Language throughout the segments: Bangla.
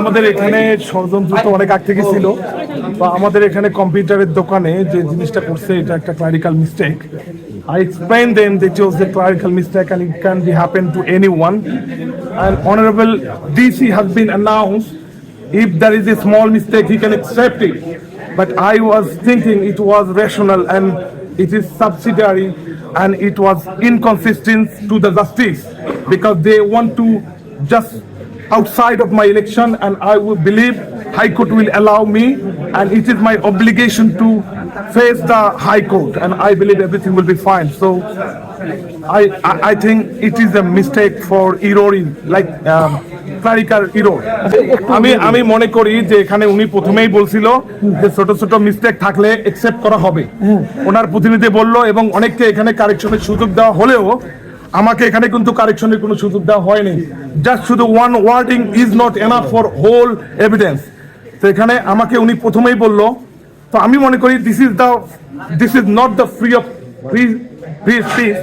আমাদের এখানে ষড়যন্ত্র তো অনেক আগ থেকে ছিল। বা আমাদের এখানে কম্পিউটারের দোকানে যে জিনিসটা করছে, এটা একটা clerical mistake I explain then they chose the clerical mistake and it can be happen to any one and honourable DC has been announce if there is a small mistake he can accept it but I was thinking it was rational and it is subsidiary and it was inconsistent to the justice because they want to just outside of my election and I will believe High Court will allow me and it is my obligation to face the High Court and I believe everything will be fine. So I, I, I think it is a mistake for erroring, like um, clerical error. আমি আমি মনে করি যে এখানে উনি প্রথমেই বলছিল যে ছোট ছোট মিস্টেক থাকলে একসেপ্ট করা হবে ওনার প্রতিনিধি বলল এবং অনেককে এখানে কারেকশনের সুযোগ দেওয়া হলেও আমাকে এখানে কিন্তু কারেকশনের কোনো সুযোগ দেওয়া হয়নি। জাস্ট শুধু one wording is not enough for whole evidence তো এখানে আমাকে উনি প্রথমেই বলল, তো আমি মনে করি this is the this is not the free of free free speech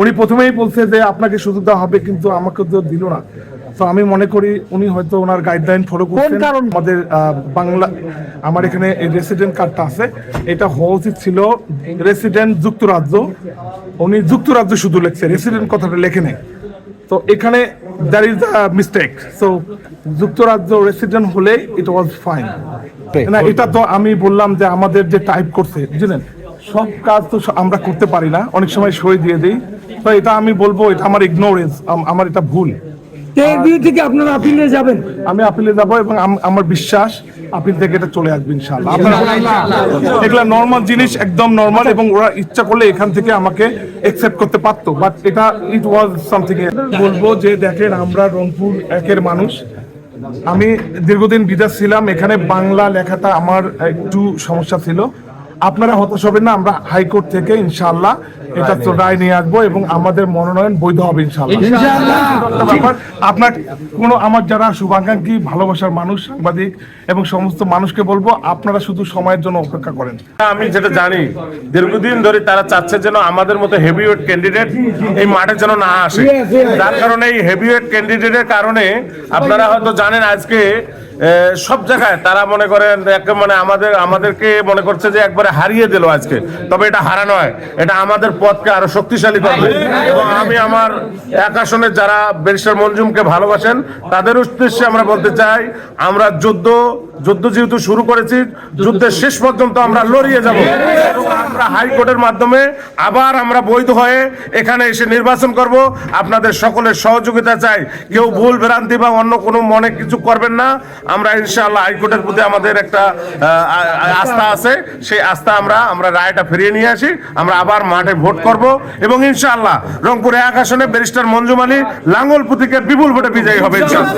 উনি প্রথমেই বলছে যে, আপনাকে সুযোগ দেওয়া হবে, কিন্তু আমাকে তো দিল না। তো আমি মনে করি উনি হয়তো ওনার গাইডলাইন ফলো করছেন। কারণ? আমাদের বাংলা আমার এখানে রেসিডেন্ট কার্ডটা আছে। এটা হওয়া উচিত ছিল রেসিডেন্ট যুক্তরাজ্য। উনি যুক্তরাজ্য শুধু লেখছে রেসিডেন্ট কথাটা লেখে নেই। তো এখানে there is a mistake so যুক্তরাজ্য রেসিডেন্ট হলে ইট ওয়াজ ফাইন না এটা তো আমি বললাম যে আমাদের যে টাইপ করছে বুঝলেন? সব কাজ তো আমরা করতে পারি না। অনেক সময় সই দিয়ে দিই। তো এটা আমি বলব এটা আমার ইগনোরেন্স আমার এটা ভুল। এর বিরুদ্ধে কি আপনারা আপিলে যাবেন? আমি আপিলে যাব এবং আমার বিশ্বাস আপিল থেকে এটা চলে আসবে ইনশাআল্লাহ। এগুলা নর্মাল জিনিস একদম নর্মাল এবং ওরা ইচ্ছা করলে এখান থেকে আমাকে একসেপ্ট করতে পারতো বাট এটা ইট ওয়াজ সামথিং বলব যে দেখেন আমরা রংপুর একের মানুষ। আমি দীর্ঘদিন বিদেশ ছিলাম এখানে বাংলা লেখাটা আমার একটু সমস্যা ছিল। আপনারা হতাশ হবেন না আমরা হাইকোর্ট থেকে ইনশাআল্লাহ এটা তো রায় নিয়ে আসব এবং আমাদের মনোনয়ন বৈধ হবে ব্যাপার আপনার কোনো আমার যারা শুভাকাঙ্ক্ষী ভালোবাসার মানুষ সাংবাদিক এবং সমস্ত মানুষকে বলব আপনারা শুধু সময়ের জন্য অপেক্ষা করেন। আমি যেটা জানি দীর্ঘদিন ধরে তারা চাচ্ছে যেন আমাদের মতো হেভিওয়েট ক্যান্ডিডেট এই মাঠে যেন না আসে। যার কারণে এই হেভিওয়েট ক্যান্ডিডেটের কারণে আপনারা হয়তো জানেন আজকে আহ, সব জায়গায় তারা মনে করেন মানে আমাদের আমাদেরকে মনে করছে যে একবারে হারিয়ে দিল আজকে। তবে এটা হারা নয়, এটা আমাদের পথকে আরও শক্তিশালী করবে। এবং আমি আমার এক আসনের যারা ব্যারিস্টার মঞ্জুমকে ভালোবাসেন, তাদের উদ্দেশ্যে আমরা বলতে চাই, আমরা যুদ্ধ যুদ্ধ যেহেতু শুরু করেছি, যুদ্ধের শেষ পর্যন্ত আমরা লড়িয়ে যাব। আমরা হাইকোর্টের মাধ্যমে আবার আমরা বৈধ হয়ে এখানে এসে নির্বাচন করব। আপনাদের সকলের সহযোগিতা চাই। কেউ ভুল, ভ্রান্তি বা অন্য কোনো মনে কিছু করবেন না। আমরা ইনশাআল্লাহ হাইকোর্টের প্রতি আমাদের একটা আস্থা আছে। সেই আস্থা আমরা আমরা রায়টা ফিরিয়ে নিয়ে আসি, আমরা আবার মাঠে ভোট করব এবং ইনশাআল্লাহ রংপুরে এক আসনে ব্যারিস্টার মঞ্জুমালি লাঙ্গল পুতিকে বিপুল ভোটে বিজয়ী হবে, ইনশাআল্লাহ।